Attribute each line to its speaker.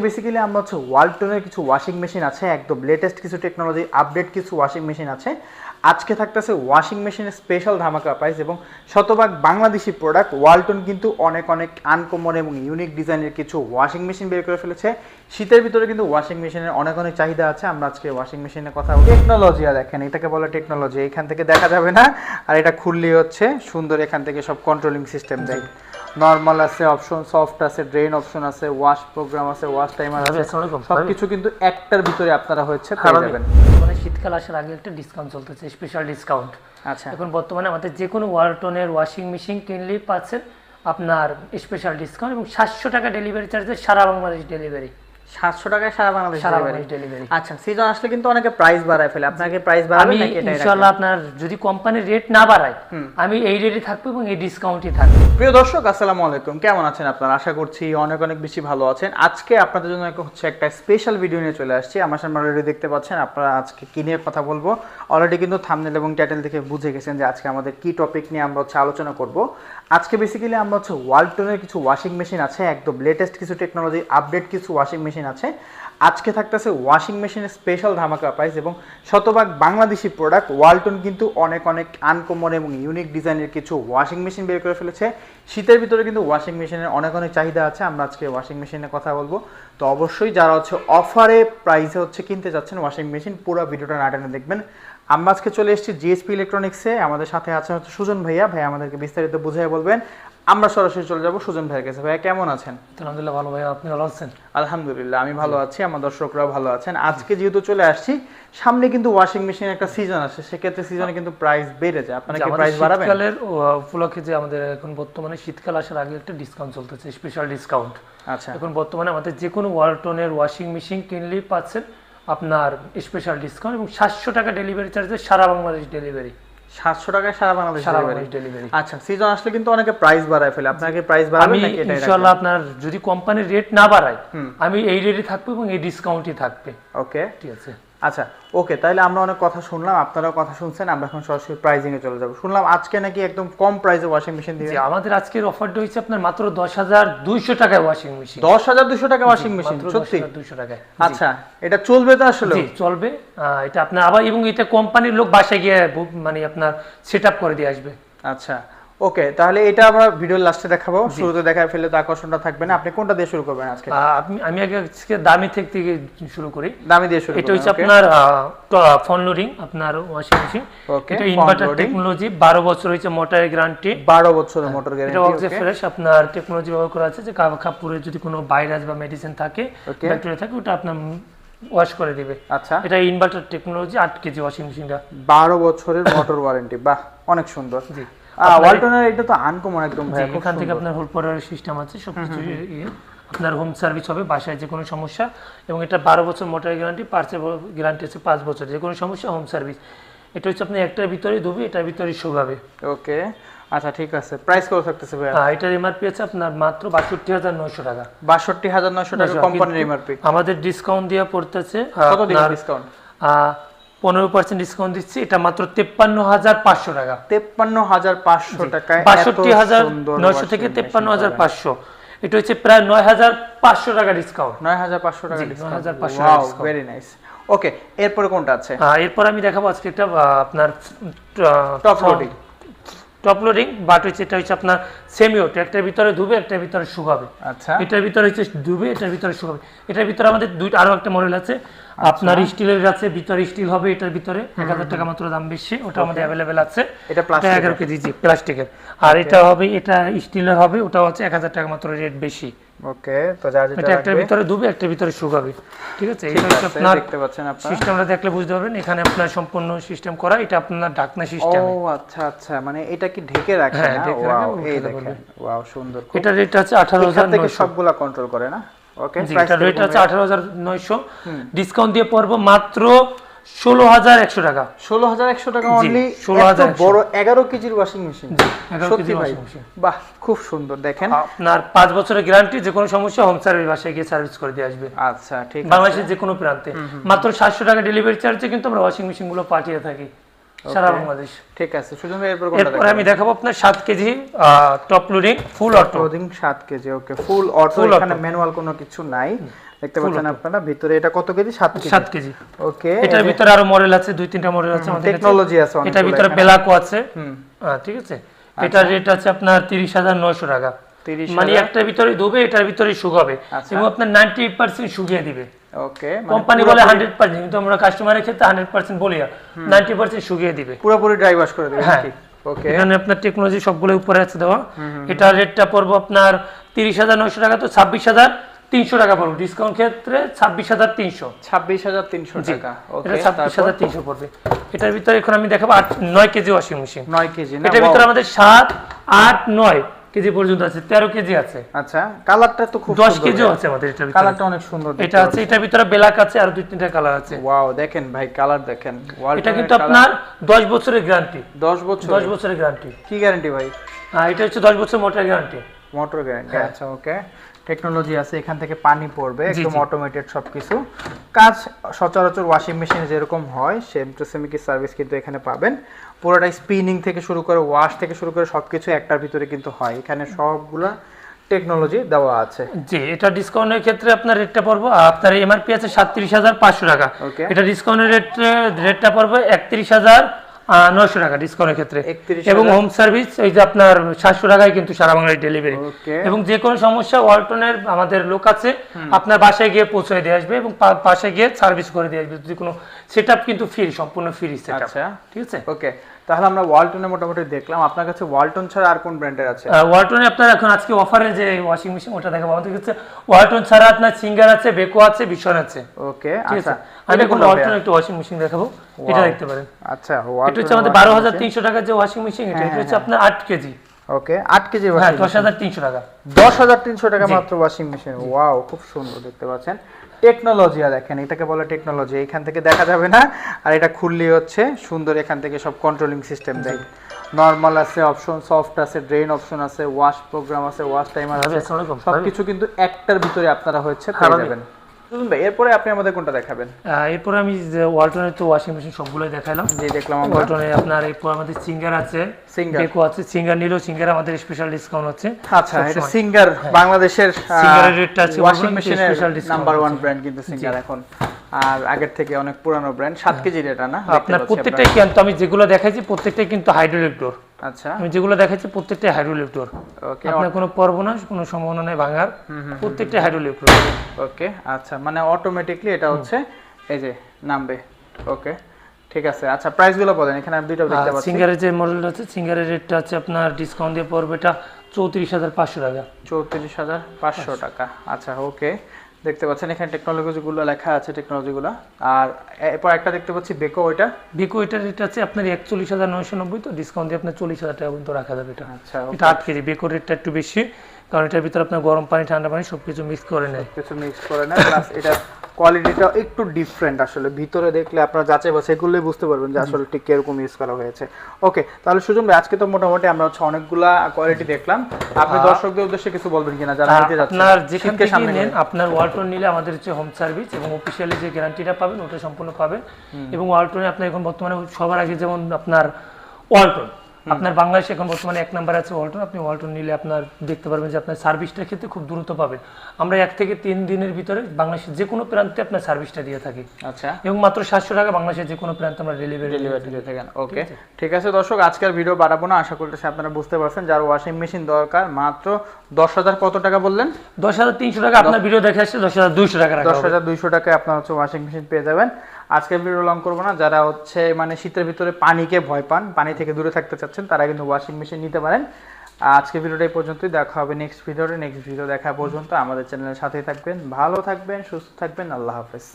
Speaker 1: Basically আমরা হচ্ছে ওয়ালটনের কিছু ওয়াশিং মেশিন আছে, একদম লেটেস্ট কিছু টেকনোলজি আপডেট কিছু ওয়াশিং মেশিন আছে। আজকে থাকতেছে ওয়াশিং মেশিনের স্পেশাল ধামাকা প্রাইস এবং শতভাগ বাংলাদেশি প্রোডাক্ট ওয়ালটন কিন্তু অনেক অনেক আনকমন এবং ইউনিক ডিজাইনের কিছু ওয়াশিং মেশিন বের করে ফেলেছে। শীতের ভিতরে কিন্তু ওয়াশিং মেশিনের অনেক অনেক চাহিদা আছে। আমরা আজকে ওয়াশিং মেশিনের কথা টেকনোলজি আর দেখেন, এটাকে বলে টেকনোলজি এখান থেকে দেখা যাবে না। আর এটা খুললেই হচ্ছে, সুন্দর এখান থেকে সব কন্ট্রোলিং সিস্টেম দেয়। নর্মাল আছে অপশন সফট আছে ড্রেন অপশন আছে ওয়াশ প্রোগ্রাম আছে ওয়াশ টাইমার আছে। সবকিছু কিন্তু একটার ভিতরে আপনারা হচ্ছে
Speaker 2: হ্যাঁ,
Speaker 1: পেয়ে যাবেন।
Speaker 2: মানে শীতকাল আসার আগে একটা ডিসকাউন্ট চলতেছে স্পেশাল ডিসকাউন্ট
Speaker 1: আচ্ছা।
Speaker 2: এখন বর্তমানে আমাদের যে কোনো ওয়ালটনের ওয়াশিং মেশিন কিনলেই পাচ্ছেন আপনার স্পেশাল ডিসকাউন্ট এবং সাতশো টাকা ডেলিভারি চার্জে সারা বাংলাদেশ ডেলিভারি
Speaker 1: সাতশো টাকায় সারা বাংলাদেশ
Speaker 2: সারা বাংলাদেশ ডেলিভারি
Speaker 1: আচ্ছা সিজন আসলে কিন্তু অনেকে প্রাইস বাড়ায় ফেলে। আপনাকে প্রাইস বাড়াবেন
Speaker 2: আমি
Speaker 1: নাকি এটাই
Speaker 2: ইনশাল্লাহ আপনার যদি কোম্পানির রেট না বাড়ায় আমি এই রেটে থাকব এবং এই ডিসকাউন্টই থাকবে।
Speaker 1: প্রিয় দর্শক আসসালামু আলাইকুম। কেমন আছেন আপনারা? আশা করছি অনেক অনেক বেশি ভালো আছেন। আজকে আপনাদের জন্য হচ্ছে একটা স্পেশাল ভিডিও নিয়ে চলে আসছি। আমার সামনে অলরেডি দেখতে পাচ্ছেন আপনারা আজকে কি নিয়ে কথা বলব? অলরেডি কিন্তু থামনেল এবং টাইটেল দেখে বুঝে গেছেন যে আজকে আমাদের কি টপিক নিয়ে আমরা হচ্ছে আলোচনা করব। আজকে বেসিক্যালি আমরা হচ্ছে ওয়ালটনের কিছু ওয়াশিং মেশিন আছে। একদম লেটেস্ট কিছু টেকনোলজি আপডেট কিছু ওয়াশিং মেশিন আছে। আজকে থাকতেছে ওয়াশিং মেশিনের স্পেশাল ধামাকা প্রাইস এবং শতভাগ বাংলাদেশি প্রোডাক্ট ওয়ালটন কিন্তু অনেক অনেক আনকমন এবং ইউনিক ডিজাইনের কিছু ওয়াশিং মেশিন বের করে ফেলেছে। শীতের ভিতরে কিন্তু ওয়াশিং মেশিনের অনেক অনেক চাহিদা আছে। আমরা আজকে ওয়াশিং মেশিনের কথা বলব। তো অবশ্যই যারা হচ্ছে অফারে প্রাইসে হচ্ছে কিনতে যাচ্ছেন ওয়াশিং মেশিন পুরো ভিডিওটা না টেনে দেখবেন। আমরা আজকে চলে এসেছি জিএসপি ইলেকট্রনিক্সে আমাদের সাথে আছে হচ্ছে সুজন ভাইয়া। ভাই আমাদেরকে বিস্তারিত বুঝিয়ে বলবেন। আমরা সরাসরি চলে যাব সুজন ভাইয়ের কাছে। ভাইয়া কেমন আছেন?
Speaker 2: আলহামদুলিল্লাহ ভালো ভাই আপনি ভালো আছেন?
Speaker 1: আলহামদুলিল্লাহ আমি ভালো আছি। আমার দর্শকরাও ভালো আছেন। আজকে যেহেতু চলে আসছি সামনে কিন্তু ওয়াশিং মেশিন একটা সিজন আছে সেক্ষেত্রে সিজনে কিন্তু প্রাইস বেড়ে যায়। আপনারা কি
Speaker 2: আমাদের
Speaker 1: প্রাইস বাড়াবেন?
Speaker 2: শীতকালের উপলক্ষে যে আমাদের এখন বর্তমানে শীতকাল আসার আগে একটা ডিসকাউন্ট চলতেছে স্পেশাল ডিসকাউন্ট
Speaker 1: আচ্ছা।
Speaker 2: এখন বর্তমানে আমাদের যে কোনো ওয়ালটনের ওয়াশিং মেশিন কিনলেই পাচ্ছেন আপনার স্পেশাল ডিসকাউন্ট এবং সাতশো টাকা ডেলিভারি চার্জে সারা বাংলাদেশ ডেলিভারি
Speaker 1: সাতশো টাকায় সারা বাংলাদেশ?
Speaker 2: ডেলিভারি
Speaker 1: আচ্ছা সিজন আসলে কিন্তু অনেকে প্রাইস বাড়ায় ফেলে। আপনাকে প্রাইস নাকি
Speaker 2: আপনার যদি কোম্পানির রেট না বাড়ায় আমি এই রেটে থাকব এবং এই ডিসকাউন্টই থাকবে।
Speaker 1: ওকে
Speaker 2: ঠিক আছে।
Speaker 1: আচ্ছা ওকে তাহলে আমরা অনেক কথা শুনলাম আপনারাও কথা শুনছেন আমরা এখন সরাসরি প্রাইজিং এ চলে যাব। শুনলাম আজকে নাকি একদম কম প্রাইসে ওয়াশিং মেশিন দিয়ে
Speaker 2: আমাদের আজকের অফারটা হচ্ছে আপনার মাত্র দশ হাজার দুইশো টাকায় ওয়াশিং মেশিন
Speaker 1: দশ হাজার দুশো টাকা ওয়াশিং মেশিন সত্যি?
Speaker 2: দুইশো টাকায়।
Speaker 1: আচ্ছা এটা চলবে তো আসলে
Speaker 2: জি চলবে। এটা আপনার আবার এবং এটা কোম্পানির লোক বাসায় গিয়ে মানে আপনার সেট করে দিয়ে আসবে।
Speaker 1: আচ্ছা ওকে তাহলে এটা আমরা ভিডিওর লাস্টে দেখাবো। শুরুতে দেখা ফেলে তো আকর্ষণটা থাকবে না। আপনি কোনটা দিয়ে শুরু করবেন আজকে?
Speaker 2: আপনি আমি আগে আজকে দামি থেকে থেকে শুরু করি।
Speaker 1: দামি দিয়ে শুরু
Speaker 2: এটা হচ্ছে আপনার ফোন লোডিং আপনার ওয়াশিং মেশিন
Speaker 1: Okay,
Speaker 2: এটা ইনভার্টার টেকনোলজি বারো বছর হচ্ছে মোটরের গ্যারান্টি
Speaker 1: বারো বছরের মোটর গ্যারান্টি এটা
Speaker 2: অক্সে ফ্রেশ আপনার টেকনোলজি ব্যবহার করা আছে যে কাপ- কাপড়ে যদি কোনো ভাইরাস বা মেডিসিন থাকে ব্যাকটেরিয়া থাকে ওটা আপনার ওয়াশ করে দিবে।
Speaker 1: আচ্ছা।
Speaker 2: এটা ইনভার্টার টেকনোলজি আট কেজি ওয়াশিং মেশিনটা
Speaker 1: বারো বছরের মোটর ওয়ারেন্টি বাহ অনেক সুন্দর।
Speaker 2: জি।
Speaker 1: ওয়ালটনের এটা তো আনকমন একদম ভাই
Speaker 2: এখান থেকে আপনার হোল পড়ার সিস্টেম আছে সবকিছু ইয়ে। আপনার হোম সার্ভিস হবে বাসায় যে কোনো সমস্যা। এবং এটা বারো বছর মোটর গ্যারান্টি পার্সের গ্যারান্টি আছে পাঁচ বছর যে কোনো সমস্যা হোম সার্ভিস এটা হচ্ছে আপনি একটার ভিতরে ধুবি এটার ভিতরে শুকাবে
Speaker 1: ওকে আচ্ছা ঠিক আছে। প্রাইস কত থাকতেছে ভাই
Speaker 2: হ্যাঁ এটার এমআরপি আছে আপনার মাত্র বাষট্টি হাজার নয়শো টাকা।
Speaker 1: বাষট্টি হাজার নয়শো টাকা কোম্পানির এমআরপি
Speaker 2: আমাদের ডিসকাউন্ট দিয়ে পড়তেছে
Speaker 1: কত ডিসকাউন্ট
Speaker 2: পনেরো পার্সেন্ট ডিসকাউন্ট দিচ্ছি এটা মাত্র তেপ্পান্ন হাজার পাঁচশো টাকা।
Speaker 1: তেপ্পান্ন হাজার পাঁচশো টাকায়
Speaker 2: বাষট্টি হাজার নয়শো থেকে তেপ্পান্ন হাজার পাঁচশো। এটা হচ্ছে প্রায় নয় হাজার পাঁচশো টাকা ডিসকাউন্ট
Speaker 1: নয় হাজার পাঁচশো টাকা
Speaker 2: নয়
Speaker 1: হাজার
Speaker 2: পাঁচশো
Speaker 1: ভেরি নাইস ওকে এরপরে কোনটা আছে?
Speaker 2: এরপর আমি দেখাবো আজকে একটা আপনার
Speaker 1: top loading
Speaker 2: top loading but হচ্ছে এটা হচ্ছে আপনার সেমিওট একটার ভিতরে ধুবে একটার ভিতরে শুকাবে।
Speaker 1: আচ্ছা।
Speaker 2: এটার ভিতরে হচ্ছে ধুবে এটার ভিতরে শুকাবে। এটার ভিতরে আমাদের দুইটা আরও একটা মডেল আছে। আপনার স্টিলের আছে ভিতরে স্টিল হবে এটার ভিতরে। এক হাজার টাকা মাত্র দাম বেশি ওটা আমাদের অ্যাভেলেবেল আছে।
Speaker 1: এটা প্লাস্টিক
Speaker 2: এগারো কেজি জি প্লাস্টিকের আর এটা হবে এটা স্টিলের হবে ওটা হচ্ছে এক হাজার টাকা মাত্র রেট বেশি।
Speaker 1: ওকে তো যা যেটা
Speaker 2: এটা একটার ভিতরে ধুবে একটার ভিতরে শুকাবে ঠিক আছে এটা হচ্ছে আপনার
Speaker 1: দেখতে পাচ্ছেন আপনারা।
Speaker 2: সিস্টেমটা দেখলে বুঝতে পারবেন এখানে আপনার সম্পূর্ণ সিস্টেম করা এটা আপনার ডাকনা সিস্টেম।
Speaker 1: ও আচ্ছা আচ্ছা মানে এটা কি ঢেকে রাখে
Speaker 2: হ্যাঁ,
Speaker 1: না? ওয়াও এই দেখেন ওয়াও সুন্দর খুব।
Speaker 2: এটা রেট আছে আঠারো
Speaker 1: এখান
Speaker 2: হাজার
Speaker 1: থেকে
Speaker 2: নয়শো।
Speaker 1: সবগুলা কন্ট্রোল করে না? ওকে
Speaker 2: এটা রেট আছে আঠারো হাজার নয়শো। ডিসকাউন্ট দিয়ে পড়ব মাত্র ষোলো হাজার একশো টাকা।
Speaker 1: ষোলো হাজার একশো টাকা
Speaker 2: জি,
Speaker 1: অনলি
Speaker 2: 16,100
Speaker 1: বড় এগারো কেজির ওয়াশিং মেশিন
Speaker 2: জি, 11
Speaker 1: সত্যি ভাই বাহ খুব সুন্দর দেখেন।
Speaker 2: আপনার পাঁচ বছরের গ্যারান্টি যে কোনো সমস্যা হোম সার্ভিস বাসায় গিয়ে সার্ভিস করে দিয়ে আসবে।
Speaker 1: আচ্ছা ঠিক
Speaker 2: বাংলাদেশের যে কোনো প্রান্তে। মাত্র সাতশো টাকা ডেলিভারি চার্জে কিন্তু আমরা ওয়াশিং মেশিনগুলো পাঠিয়ে থাকি। সারা বাংলাদেশ।
Speaker 1: ঠিক আছে সুজন ভাই এরপর
Speaker 2: এরপরে আমি দেখাবো আপনার সাত kg top loading full auto
Speaker 1: clothing সাত কেজি ওকে ফুল অটো এখানে ম্যানুয়াল কোনো কিছু নাই। দেখতে পাচ্ছেন আপনারা ভিতরে এটা কত কেজি? সাত কেজি।
Speaker 2: সাত কেজি।
Speaker 1: ওকে
Speaker 2: এটার ভিতরে আরও মডেল আছে দুই তিনটা মডেল আছে আমাদের
Speaker 1: টেকনোলজি আছে অনেকগুলো
Speaker 2: এটার ভিতরে বেলাকো আছে।
Speaker 1: হুম।
Speaker 2: ঠিক আছে? এটার রেট আছে আপনার তিরিশ হাজার নয়শো টাকা।
Speaker 1: 30,000
Speaker 2: মানে একটার ভিতরে ধোবে এটার ভিতরে শুকাবে।
Speaker 1: আচ্ছা।
Speaker 2: এবং আপনার নাইনটি এইট পার্সেন্ট শুকিয়ে দিবে।
Speaker 1: ওকে
Speaker 2: কোম্পানি বলে হান্ড্রেড পার্সেন্ট কিন্তু আমরা কাস্টমারের ক্ষেত্রে হান্ড্রেড পার্সেন্ট বলি নাইনটি পার্সেন্ট শুকিয়ে দিবে।
Speaker 1: পুরোপুরি ড্রাই ওয়াশ করে
Speaker 2: হ্যাঁ।
Speaker 1: ওকে
Speaker 2: এখানে আপনার টেকনোলজি সবগুলো উপরে আছে দেওয়া। এটার রেটটা পড়ব আপনার তিরিশ হাজার নয়শো টাকা তো ছাব্বিশ হাজার তিনশো টাকা পড়বে। ডিসকাউন্ট ক্ষেত্রে ছাব্বিশ হাজার তিনশো।
Speaker 1: ছাব্বিশ হাজার তিনশো টাকা। ওকে
Speaker 2: এটা ছাব্বিশ হাজার তিনশো পড়বে। এটার ভিতরে এখন আমি দেখাবো আট নয় কেজি ওয়াশিং মেশিন
Speaker 1: নয় কেজি না
Speaker 2: এটার ভিতরে আমাদের সাত আট নয় কেজি পর্যন্ত আছে তেরো কেজি আছে।
Speaker 1: আচ্ছা কালারটা তো খুব
Speaker 2: 10 কেজি আছে আমাদের এটা
Speaker 1: কালারটা অনেক সুন্দর
Speaker 2: এটা আছে এটার ভিতরে ব্ল্যাক আছে আর দুই তিনটা কালার আছে।
Speaker 1: ওয়াও দেখেন ভাই কালার দেখেন।
Speaker 2: এটা কিন্তু আপনার দশ বছরের গ্যারান্টি।
Speaker 1: 10 বছর
Speaker 2: দশ বছরের গ্যারান্টি।
Speaker 1: কি গ্যারান্টি ভাই?
Speaker 2: হ্যাঁ এটা হচ্ছে দশ বছর মোটর গ্যারান্টি।
Speaker 1: মোটর গ্যারান্টি
Speaker 2: হ্যাঁ।
Speaker 1: আচ্ছা ওকে। টেকনোলজি আছে এখান থেকে পানি পড়বে একদম। অটোমেটেড সবকিছু। কাজ সচরাচর ওয়াশিং মেশিনে যেরকম হয় সেম টু সেম কি সার্ভিস কিন্তু এখানে পাবেন। পুরোটাই স্পিনিং থেকে শুরু করে ওয়াশ থেকে শুরু করে সবকিছু একটার ভিতরে কিন্তু হয়। এখানে সবগুলা টেকনোলজি দেওয়া আছে।
Speaker 2: জি এটা ডিসকাউন্টের ক্ষেত্রে আপনার রেটটা পড়ব আর আপনার এমআরপি আছে সাতত্রিশ হাজার পাঁচশো টাকা. এটা ডিসকাউন্টের রেট রেটটা পড়বে একত্রিশ হাজার নয়শো টাকা ডিসকাউন্টের ক্ষেত্রে। এবং হোম সার্ভিস ওই যে আপনার সাতশো টাকায় কিন্তু সারা বাংলায় ডেলিভারি এবং যে কোনো সমস্যা ওয়ালটনের আমাদের লোক আছে আপনার বাসায় গিয়ে পৌঁছে দিয়ে আসবে এবং পাশে বাসায় গিয়ে সার্ভিস করে দিয়ে আসবে। যদি কোনো সেট কিন্তু ফ্রি সম্পূর্ণ ফ্রি সেট
Speaker 1: আচ্ছা।
Speaker 2: ঠিক আছে?
Speaker 1: ওকে তাহলে আমরা ওয়ালটনে মোটামুটি দেখলাম। আপনার কাছে ওয়ালটন ছাড়া আর কোন ব্র্যান্ডের আছে?
Speaker 2: ওয়ালটনে আপনার এখন আজকে অফারে যে ওয়াশিং মেশিন ওটা দেখাবো। আমাদের কাছে ওয়ালটন ছাড়া আপনার সিঙ্গার আছে বেকো আছে বিশন আছে।
Speaker 1: ওকে আচ্ছা
Speaker 2: আমি এখন ওয়ালটন? একটা ওয়াশিং মেশিন দেখাবো। এটা দেখতে পারেন।
Speaker 1: আচ্ছা
Speaker 2: এটা হচ্ছে আমাদের বারো হাজার তিনশো টাকার যে ওয়াশিং মেশিন এটা এটা হচ্ছে আপনার আট কেজি।
Speaker 1: ওকে আট কেজি
Speaker 2: হ্যাঁ দশ হাজার তিনশো টাকা।
Speaker 1: দশ হাজার তিনশো টাকা মাত্র ওয়াশিং মেশিন ওয়াও খুব সুন্দর দেখতে পাচ্ছেন। টেকনোলজি দেখেন এটাকে বলে টেকনোলজি এখান থেকে দেখা যাবে না আর এটা খুললি হচ্ছে। সুন্দর এখান থেকে সব কন্ট্রোলিং সিস্টেম দেয়। নর্মাল আছে অপশন সফট আছে ড্রেন অপশন আছে ওয়াশ প্রোগ্রাম আছে ওয়াশ টাইমার আছে।
Speaker 2: আলাইকুম।
Speaker 1: সবকিছু কিন্তু একটার ভিতরে আপনারা হচ্ছে
Speaker 2: হ্যাঁ,
Speaker 1: যাবেন। ভাই এরপরে আপনি আমাদের কোনটা দেখাবেন?
Speaker 2: এরপরে আমি যে ওয়ালটনের তো ওয়াশিং মেশিন সবগুলোই দেখাইলাম।
Speaker 1: জি দেখলাম
Speaker 2: ওয়ালটনে আপনার এরপর আমাদের সিঙ্গার আছে।
Speaker 1: Singer।
Speaker 2: বেকো আছে সিঙ্গার নিলেও সিঙ্গার আমাদের স্পেশাল ডিসকাউন্ট আছে
Speaker 1: আচ্ছা এটা সিঙ্গার বাংলাদেশের
Speaker 2: সিঙ্গারের রেটটা আছে
Speaker 1: ওয়াশিং মেশিনের
Speaker 2: special discount
Speaker 1: number one brand কিন্তু সিঙ্গার এখন। আর আগের থেকে অনেক পুরানো ব্র্যান্ড সাত কেজির এটা না?
Speaker 2: আপনার প্রত্যেকটাই কিন্তু আমি যেগুলো দেখাইছি প্রত্যেকটাই কিন্তু হাইড্রোলিক ডোর।
Speaker 1: আচ্ছা।
Speaker 2: আমি যেগুলো দেখাচ্ছি প্রত্যেকটাই হাইড্রোলিক ডোর
Speaker 1: ওকে
Speaker 2: আপনার কোনো পর্ব না কোনো সম্ভাবনা নেই ভাঙার। প্রত্যেকটাই হাইড্রোলিক ডোর
Speaker 1: ওকে আচ্ছা মানে অটোমেটিকলি এটা হচ্ছে এই যে নামবে। ওকে ঠিক আছে। আচ্ছা প্রাইসগুলো বলেন এখানে আমি দুইটা দেখতে পাচ্ছি।
Speaker 2: সিঙ্গারের যে মডেলটা আছে সিঙ্গারের রেটটা আছে আপনার ডিসকাউন্ট দিয়ে পড়বে এটা চৌত্রিশ হাজার পাঁচশো টাকা।
Speaker 1: চৌত্রিশ হাজার পাঁচশো। টাকা। আচ্ছা ওকে। দেখতে পাচ্ছেন এখানে টেকনোলজিগুলো লেখা আছে টেকনোলজিগুলো আর এরপর একটা দেখতে পাচ্ছি বেকো ওইটা
Speaker 2: বেকো এটা রেট আছে আপনার একচল্লিশ হাজার নয়শো নব্বই তো ডিসকাউন্ট দিয়ে আপনার চল্লিশ হাজার টাকা পর্যন্ত রাখা যাবে এটা।
Speaker 1: আচ্ছা
Speaker 2: এটা আট কেজি। বেকো রেটটা একটু বেশি কারণ এটার ভিতরে আপনার গরম পানি ঠান্ডা পানি সবকিছু মিক্স করে নেয়।
Speaker 1: কিছু মিক্স করে নেয় প্লাস এটা কোয়ালিটিটা একটু ডিফারেন্ট আসলে। ভিতরে দেখলে আপনারা যাচাই বাছাই করলে বুঝতে পারবেন যে আসলে ঠিক কীরকম ইউজ করা হয়েছে। ওকে তাহলে সুজন ভাই আজকে তো মোটামুটি আমরা হচ্ছে অনেকগুলা কোয়ালিটি দেখলাম। আপনি দর্শকদের উদ্দেশ্যে কিছু বলবেন কিনা যারা নিতে যাচ্ছে
Speaker 2: আপনার যেখান থেকে
Speaker 1: সামনে
Speaker 2: নেন। আপনার ওয়ালটন নিলে আমাদের হচ্ছে হোম সার্ভিস এবং অফিসিয়ালি যে গ্যারান্টিটা পাবেন ওটা সম্পূর্ণ পাবেন। এবং ওয়ালটনে আপনার এখন বর্তমানে সবার আগে যেমন আপনার ওয়ালটন আপনার বাংলাদেশে এখন বর্তমানে এক নাম্বার আছে ওয়ালটন। আপনি ওয়ালটন নিলে আপনার দেখতে পারবেন যে আপনার সার্ভিসটার ক্ষেত্রে খুব দ্রুত পাবেন আমরা এক থেকে তিন দিনের ভিতরে বাংলাদেশের যে কোনো প্রান্তে আপনার সার্ভিসটা দিয়ে থাকি।
Speaker 1: আচ্ছা।
Speaker 2: এবং মাত্র সাতশো টাকা বাংলাদেশের যে কোনো প্রান্তে আমরা ডেলিভারি
Speaker 1: ডেলিভারি দিয়ে থাকেন। ওকে ঠিক আছে? দর্শক আজকের ভিডিও বাড়াবো না। আশা করতেছি আপনারা বুঝতে পারছেন যার ওয়াশিং মেশিন দরকার। মাত্র দশ হাজার কত টাকা বললেন?
Speaker 2: দশ হাজার তিনশো টাকা আপনার ভিডিও দেখে আসছে দশ হাজার দুইশো টাকা
Speaker 1: দশ হাজার দুইশো টাকায় আপনার হচ্ছে ওয়াশিং মেশিন পেয়ে যাবেন। আজকের ভিডিও লং করব না। যারা হচ্ছে মানে শীতের ভিতরে পানিকে ভয় পান, পানি থেকে দূরে থাকতে চাচ্ছেন, তারা কিন্তু ওয়াশিং মেশিন নিতে পারেন। আজকে ভিডিওটা এই পর্যন্তই। দেখা হবে নেক্সট ভিডিওতে নেক্সট ভিডিও দেখা পর্যন্ত। আমাদের চ্যানেলের সাথেই থাকবেন। ভালো থাকবেন, সুস্থ থাকবেন। আল্লাহ হাফেজ।